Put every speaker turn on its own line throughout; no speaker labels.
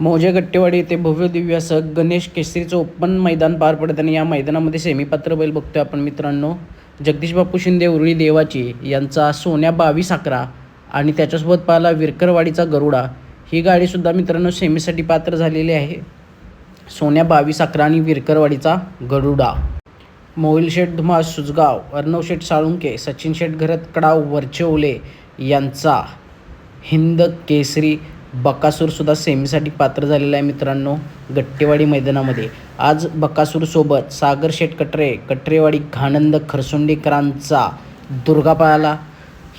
मौजे गट्टेवाडी येथे भव्य दिव्य असं गणेश केसरीचं ओपन मैदान पार पडत आणि या मैदानामध्ये सेमीपात्र बैल बघतोय आपण मित्रांनो. जगदीश बापू शिंदे उरुळी देवाची यांचा सोन्या बावीस अकरा आणि त्याच्यासोबत पाहिला विरकरवाडीचा गरुडा. ही गाडीसुद्धा मित्रांनो सेमीसाठी पात्र झालेली आहे. सोन्या बावीस अकरा आणि विरकरवाडीचा गरुडा. मोहिल शेठ धुमास सुजगाव अर्णव शेठ साळुंके सचिन शेठ घरत कडाव वरचेवले यांचा हिंद केसरी बकासूरसुद्धा सेमीसाठी पात्र झालेला आहे मित्रांनो गट्टेवाडी मैदानामध्ये. आज बकासूरसोबत सागर शेठ कटरे कटरेवाडी घाणंद खरसुंडेकरांचा दुर्गा पळाला.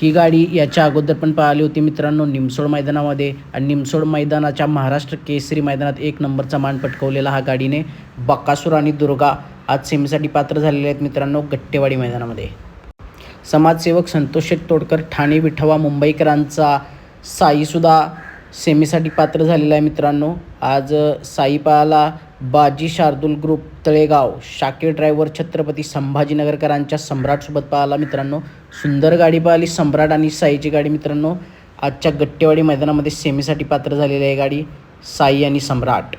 ही गाडी याच्या अगोदर पण पळाली होती मित्रांनो निमसोड मैदानामध्ये. आणि निमसोड मैदानाच्या महाराष्ट्र केसरी मैदानात एक नंबरचा मान पटकवलेला हा गाडीने बकासूर आणि दुर्गा आज सेमीसाठी पात्र झालेले आहेत मित्रांनो गट्टेवाडी मैदानामध्ये. समाजसेवक संतोष शेठ तोडकर ठाणे विठवा मुंबईकरांचा साईसुद्धा सेमीसाठी पात्र झालेला आहे मित्रांनो. आज साई बाजी शार्दूल ग्रुप तळेगाव शाके ड्रायव्हर छत्रपती संभाजीनगरकरांच्या सम्राटसोबत पाहिला मित्रांनो. सुंदर गाडी पाहिली सम्राट आणि साईची गाडी मित्रांनो. आजच्या गट्टेवाडी मैदानामध्ये सेमीसाठी पात्र झालेली आहे गाडी साई आणि सम्राट.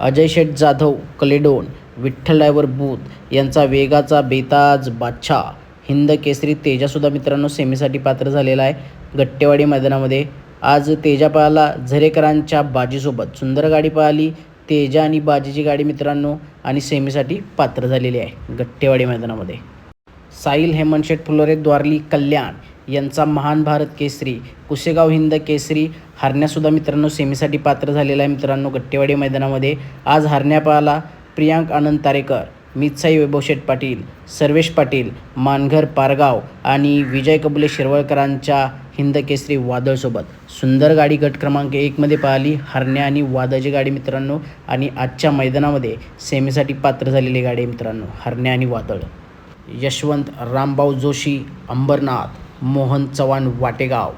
अजय शेठ जाधव कलेडोन विठ्ठल ड्रायव्हर बूथ यांचा वेगाचा बेताज बादशाह हिंद केसरी तेजासुद्धा मित्रांनो सेमीसाठी पात्र झालेला आहे. गट्टेवाडी मैदानामध्ये आज तेजा पळाला झरेकरांच्या बाजीसोबत सुंदर गाडी पळाली. तेजा आणि बाजीची गाडी मित्रांनो आणि सेमीसाठी पात्र झालेली आहे गट्टेवाडी मैदानामध्ये. साहिल हेमंत फुलोरे द्वारली कल्याण यांचा महान भारत केसरी कुसेगाव हिंद केसरी हरण्यासुद्धा मित्रांनो सेमीसाठी पात्र झालेला आहे मित्रांनो गट्टेवाडी मैदानामध्ये. आज हरण्या पळाला प्रियांक आनंद तारेकर मितसाई वैभव शेठ पाटील सर्वेश पाटील मानघर पारगाव आणि विजय कबुले शिरवळकरांच्या हिंद केसरी वादळसोबत. सुंदर गाडी गट क्रमांक एकमध्ये पाहिली हरण्या आणि वादळची गाडी मित्रांनो. आणि आजच्या मैदानामध्ये सेमीसाठी पात्र झालेली गाडी मित्रांनो हरण्या आणि वादळ. यशवंत रामभाऊ जोशी अंबरनाथ मोहन चव्हाण वाटेगाव.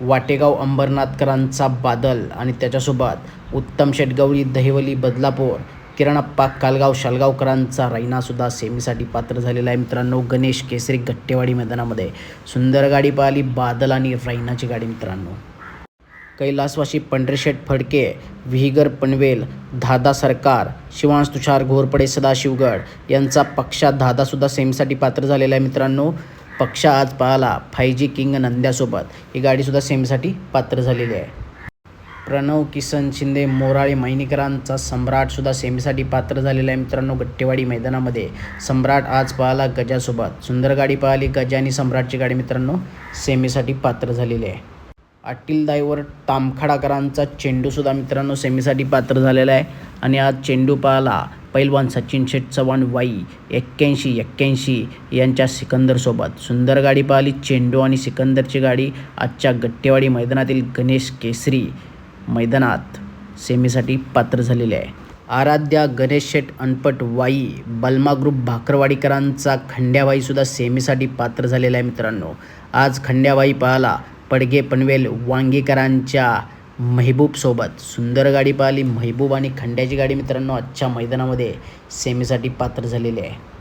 वाटेगाव अंबरनाथकरांचा बादल आणि त्याच्यासोबत उत्तम शेटगवळी दहिवली बदलापूर किरणप्पा कालगाव शालगावकरांचा रायनासुद्धा सेमीसाठी पात्र झालेला आहे. मित्रांनो गणेश केसरी गट्टेवाडी मैदानामध्ये. सुंदर गाडी पाहिली बादल आणि रायनाची गाडी मित्रांनो. कैलासवाशी पंढरशेठ फडके विहिगर पनवेल धादा सरकार शिवांश तुषार घोरपडे सदाशिवगड यांचा पक्षा धादासुद्धा सेमीसाठी पात्र झालेला आहे मित्रांनो. पक्षा आज पाहाला फाय जी किंग नंद्यासोबत. ही गाडीसुद्धा सेमीसाठी पात्र झालेली आहे. प्रणव किसन शिंदे मोराळे मैनिकरांचा सम्राटसुद्धा सेमीसाठी पात्र झालेला आहे. मित्रांनो गट्टेवाडी मैदानामध्ये सम्राट आज पाहला गजासोबत. सुंदर गाडी पाहिली गजा आणि सम्राटची गाडी मित्रांनो सेमीसाठी पात्र झालेली आहे. अटील दाईवर तामखाडाकरांचा चेंडूसुद्धा मित्रांनो सेमीसाठी पात्र झालेला आहे. आणि आज चेंडू पाहला पैलवान सचिन शेठ चव्हाण वाई एक्क्याऐंशी एक्क्याऐंशी यांच्या सिकंदरसोबत सुंदर गाडी पाहिली चेंडू आणि सिकंदरची गाडी. आजच्या गट्टेवाडी मैदानातील गणेश केसरी मैदानात सेमीसाठी पात्र झालेले आहे. आराध्या गणेश शेठ अनपट वाई बल्मा ग्रुप भाकरवाडीकरांचा खंड्याबाईसुद्धा सेमीसाठी पात्र झालेला आहे मित्रांनो. आज खंड्याबाई पाहाला पडगे पनवेल वांगीकरांच्या महबूबसोबत सुंदर गाडी पाहिली. महबूब आणि खंड्याची गाडी मित्रांनो आजच्या मैदानामध्ये सेमीसाठी पात्र झालेली आहे.